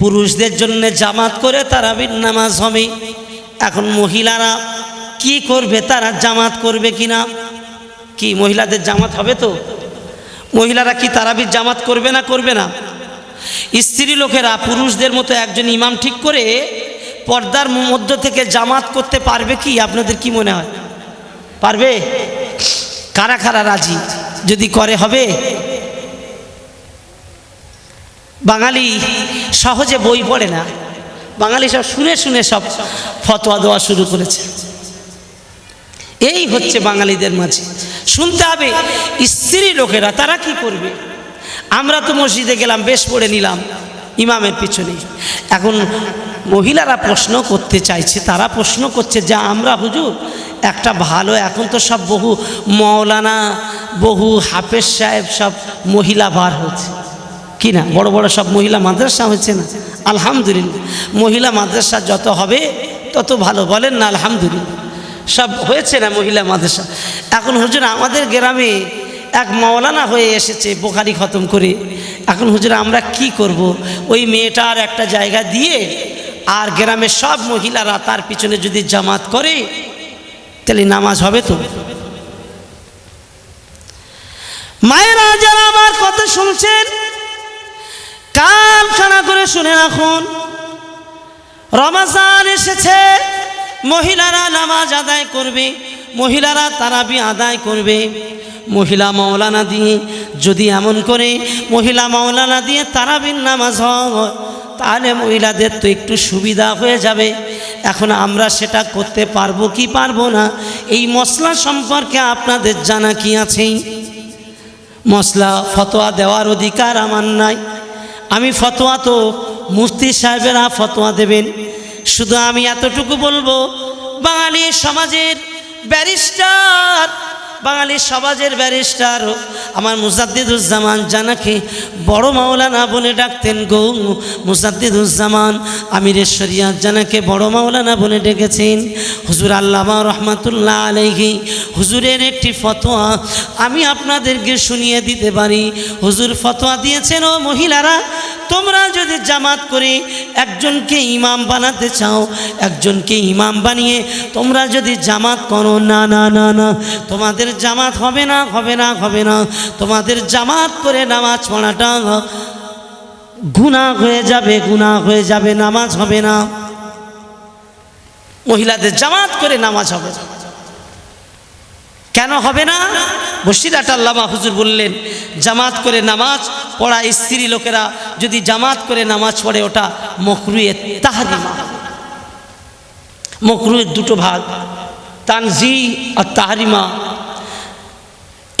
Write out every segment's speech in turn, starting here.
পুরুষদের জন্য জামাত করে তারাবির নামাজ হবে। এখন মহিলারা কি করবে? তারা জামাত করবে কি না কি মহিলাদের জামাত হবে তো? মহিলারা কি তারাবির জামাত করবে না করবে না? স্ত্রী লোকেরা পুরুষদের মতো একজন ইমাম ঠিক করে পর্দার মধ্য থেকে জামাত করতে পারবে কি? আপনাদের কি মনে হয়? পারবে? কারা কারা রাজি? যদি করে হবে? বাঙালি সহজে বই পড়ে না। বাঙালি সব শুনে শুনে সব ফতোয়া দেওয়া শুরু করেছে। এই হচ্ছে বাঙালিদের মাঝে। শুনতে হবে, স্ত্রী লোকেরা তারা কি করবে? আমরা তো মসজিদে গেলাম, বেশ পড়ে নিলাম, ইমামের পিছনে। এখন মহিলারা প্রশ্ন করতে চাইছে, তারা প্রশ্ন করছে, যা আমরা হুজুর, একটা ভালো, এখন তো সব বহু মৌলানা, বহু হাফেজ সাহেব, সব মহিলা বার হচ্ছে। কি না? বড় বড় সব মহিলা মাদ্রাসা হচ্ছে না? আলহামদুলিল্লাহ। মহিলা মাদ্রাসা যত হবে, তত ভালো। বলেন না, আলহামদুলিল্লাহ। সব হয়েছে না মহিলা মাদ্রাসা? এখন হুজুর, আমাদের গ্রামে এক মাওলানা হয়ে এসেছে বোকারি খতম করে। এখন হুজুর, আমরা কি করব? ওই মেয়েটার একটা জায়গা দিয়ে আর গ্রামের সব মহিলারা তার পিছনে যদি জামাত করে, তাহলে নামাজ হবে তো? মায়েরা যারা আমার কথা শুনছেন কান খানা করে শুনে রাখুন। রমাজান এসেছে, মহিলারা নামাজ আদায় করবে, মহিলারা তারাবি আদায় করবে। মহিলা মৌলানা দিয়ে যদি এমন করে, মহিলা মৌলানা দিয়ে তারাবির নামাজ হয়, তাহলে মহিলাদের তো একটু সুবিধা হয়ে যাবে। এখন আমরা সেটা করতে পারব কি পারব না, এই মশলা সম্পর্কে আপনাদের জানা কি আছে? মশলা, ফতোয়া দেওয়ার অধিকার আমার নাই। আমি ফতোয়া তো মুফতি সাহেবেরা ফতোয়া দেবেন। শুধু আমি এতটুকু বলব বাঙালি সমাজের ব্যারিস্টার বাঙালি সমাজের ব্যারিস্টার আমার মুজাদ্দিদুজ্জামান জানাকে, বড় মাওলানা বলে ডাকতেন গো। মুজাদ্দিদুজ্জামান আমিরের শরিয়াত জানাকে বড় মাওলানা বলে ডেকেছেন। হুজুর আল্লামা রহমাতুল্লাহ আলাইহি, হুজুরের একটি ফতোয়া আমি আপনাদেরকে শুনিয়ে দিতে পারি। হুজুর ফতোয়া দিয়েছেন, ও মহিলারা তোমরা যদি জামাত করে একজনকে ইমাম বানাতে চাও, একজনকে ইমাম বানিয়ে তোমরা যদি জামাত করো, না না না না, তোমাদের জামাত হবে না হবে না হবে না, তোমাদের জামাত করে নামাজ পড়াটা গুণা হয়ে যাবে গুণা হয়ে যাবে, নামাজ হবে না। মহিলাদের জামাত করে নামাজ হবে। কেন হবে না? বসিরাট আল্লামা হুজুর বললেন, জামাত করে নামাজ পড়া স্ত্রী লোকেরা যদি জামাত করে নামাজ পড়ে, ওটা মকরুয়ে তাহারিমা। মকরুয়ের দুটো ভাগ, তানজি আর তাহারিমা।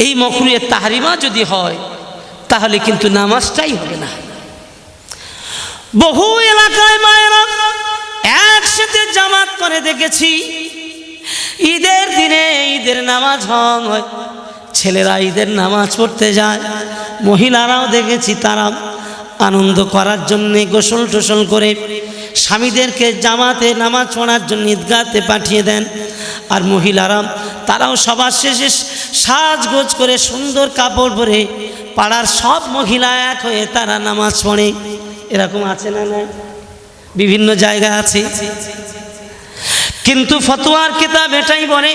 এই মকরুয়ের তাহারিমা যদি হয়, তাহলে কিন্তু নামাজটাই হবে না। বহু এলাকায় মায়েরা একসাথে জামাত করে দেখেছি, ঈদের দিনে ঈদের নামাজ হয়। ছেলেরা ঈদের নামাজ পড়তে যায়। মহিলারাও দেখেছি তারা আনন্দ করার জন্যে গোসল টোসল করে স্বামীদেরকে জামাতে নামাজ পড়ার জন্য ঈদগাতে পাঠিয়ে দেন। আর মহিলারা তারাও সবার শেষে সাজগোজ করে সুন্দর কাপড় পরে পাড়ার সব মহিলা এক হয়ে তারা নামাজ পড়ে। এরকম আছে না না বিভিন্ন জায়গায় আছে। কিন্তু ফতোয়ার কিতাব এটাই বলে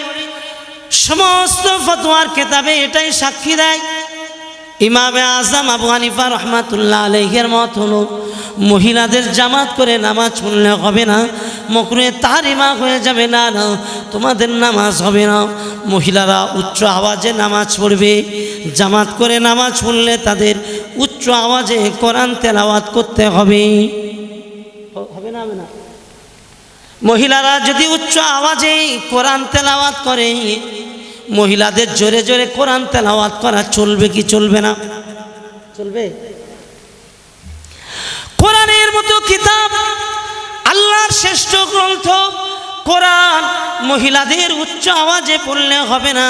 সমস্ত ফতোয়ার কেতাবে এটাই সাক্ষী দেয়। ইমামে আজম আবু হানিফা রহমাতুল্লাহ আলহের মত হলো, মহিলাদের জামাত করে নামাজ পড়লে হবে না মকরে তারিমা হয়ে যাবে না না, তোমাদের নামাজ হবে না। মহিলারা উচ্চ আওয়াজে নামাজ পড়বে, জামাত করে নামাজ পড়লে তাদের উচ্চ আওয়াজে কোরআন তেলাওয়াত করতে হবে। হবে না হবে না। মহিলারা যদি উচ্চ আওয়াজে কোরআন তেলাওয়াত করে মহিলাদের জোরে জোরে কোরআন তেলাওয়াত করা চলবে কি চলবে না? চলবে? কোরআনের মতো কিতাব, আল্লাহর শ্রেষ্ঠ গ্রন্থ, কোরআন মহিলাদের উচ্চ আওয়াজে পড়লে হবে না।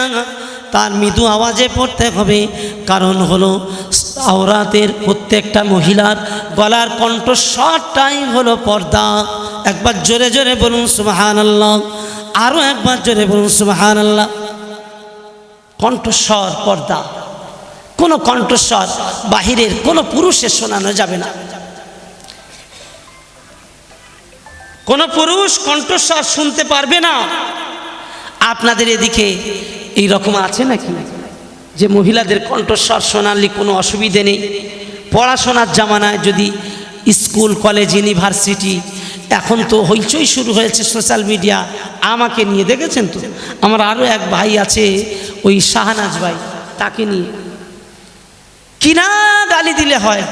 তার মৃদু আওয়াজে পড়তে হবে। কারণ হলো আওরাতের প্রত্যেকটা মহিলার গলার কণ্ঠস্বরটাই হলো পর্দা। একবার জোরে জোরে বলুন সুবাহান আল্লাহ আরও একবার জোরে বলুন সুবাহান আল্লাহ কণ্ঠস্বর পর্দা। কোনো কণ্ঠস্বর বাহিরের কোনো পুরুষের শোনানো যাবে না। কোনো পুরুষ কণ্ঠস্বর শুনতে পারবে না। আপনাদের এদিকে এই রকম আছে নাকি? যে মহিলাদের কণ্ঠস্বর শোনালে কোনো অসুবিধে নেই। পড়াশোনার জামানায় যদি স্কুল, কলেজ, ইউনিভার্সিটি, এখন তো হইচই শুরু হয়েছে সোশ্যাল মিডিয়া। আমাকে নিয়ে দেখেছেন তো? আমার আরও এক ভাই আছে ওই শাহনাজ ভাই, তাকে নিয়ে। কিনা গালি দিলে হয়।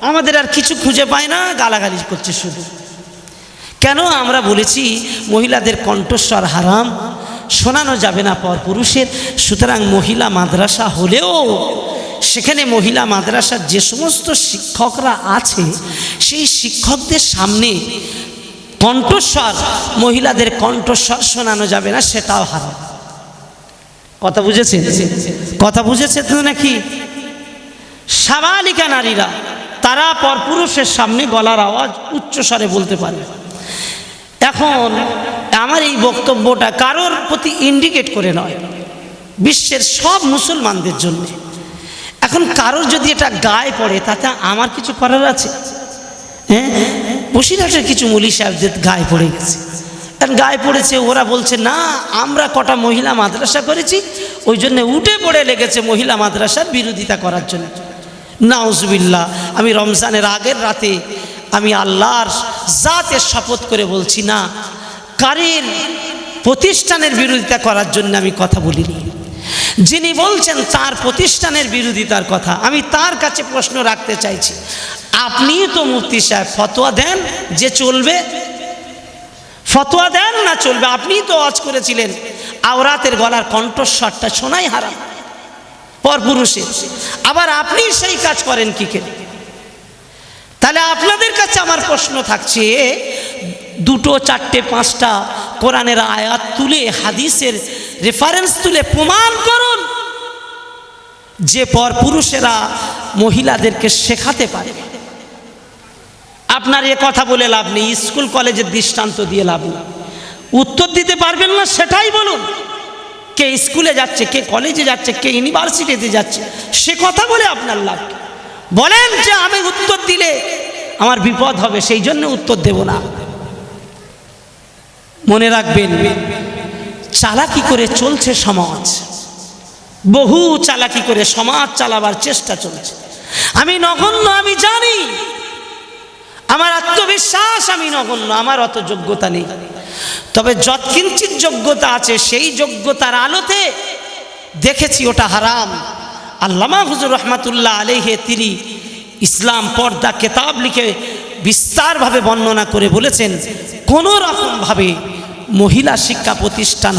আমাদের আর কিছু খুঁজে পায় না, গালাগালি করছে শুধু। কেন আমরা বলেছি, মহিলাদের কণ্ঠস্বর হারাম, শোনানো যাবে না পর পুরুষের। সুতরাং মহিলা মাদ্রাসা হলেও, সেখানে মহিলা মাদ্রাসার যে সমস্ত শিক্ষকরা আছে, সেই শিক্ষকদের সামনে কণ্ঠস্বর, মহিলাদের কণ্ঠস্বর শোনানো যাবে না, সেটাও হারাম। কথা বুঝেছেন কথা বুঝেছে তো নাকি? সাবালিকা নারীরা, তারা পরপুরুষের সামনে গলার আওয়াজ উচ্চস্বরে বলতে পারে এখন আমার এই বক্তব্যটা কারোর প্রতি ইন্ডিকেট করে নয়, বিশ্বের সব মুসলমানদের জন্য। এখন কারোর যদি এটা গায়ে পড়ে, তাতে আমার কিছু করার আছে? হ্যাঁ? বসিরহাটের কিছু মলি সাহেবদের গায়ে পড়ে গেছে। কারণ গায়ে পড়েছে, ওরা বলছে, না, আমরা কটা মহিলা মাদ্রাসা করেছি, ওই জন্য উঠে পড়ে লেগেছে মহিলা মাদ্রাসার বিরোধিতা করার জন্য। নাউজবিল্লা আমি রমজানের আগের রাতে আমি আল্লাহর জাতের শপথ করে বলছি, না, কারের প্রতিষ্ঠানের বিরোধিতা করার জন্য আমি কথা বলিনি। যিনি বলছেন তার প্রতিষ্ঠানের বিরোধিতার কথা, আমি তার কাছে প্রশ্ন রাখতে চাইছি, আপনি তো মুফতি সাহেব ফতোয়া দেন যে চলবে ফতোয়া দেন না চলবে আপনি তো আজ করেছিলেন। আওরাতের গলার কণ্ঠস্বরটা শোনাই হারাম। পরপুরুষের। আবার আপনি সেই কাজ করেন কি করে? তাহলে আপনাদের কাছে আমার প্রশ্ন থাকছে, দুটো, চারটে, পাঁচটা কোরআনের আয়াত তুলে, হাদিসের রেফারেন্স তুলে প্রমাণ করুন, যে পর পুরুষেরা মহিলাদেরকে শেখাতে পারে। আপনার এ কথা বলে লাভ নেই, স্কুল কলেজের দৃষ্টান্ত দিয়ে লাভ নেই। উত্তর দিতে পারবেন না, সেটাই বলুন। কে স্কুলে যাচ্ছে, কে কলেজে যাচ্ছে, কে ইউনিভার্সিটিতে যাচ্ছে, সে কথা বলে আপনার লাভ বলেন যে আমি উত্তর দিলে আমার বিপদ হবে, সেই জন্য উত্তর দেব না। মনে রাখবেন, চালাকি করে চলছে সমাজ। বহু চালাকি করে সমাজ চালাবার চেষ্টা চলছে। আমি নগণ্য, আমি জানি আমার আত্মবিশ্বাস আমি নগণ্য, আমার অত যোগ্যতা নেই। তবে যৎকিঞ্চিত যোগ্যতা আছে, সেই যোগ্যতার আলোতে দেখেছি ওটা হারাম। আল্লামা হুজুর রহমাতুল্লাহ আলেহে তিনি ইসলাম পর্দা কেতাব লিখে বিস্তারভাবে বর্ণনা করে বলেছেন কোনো রকমভাবে মহিলা শিক্ষা প্রতিষ্ঠান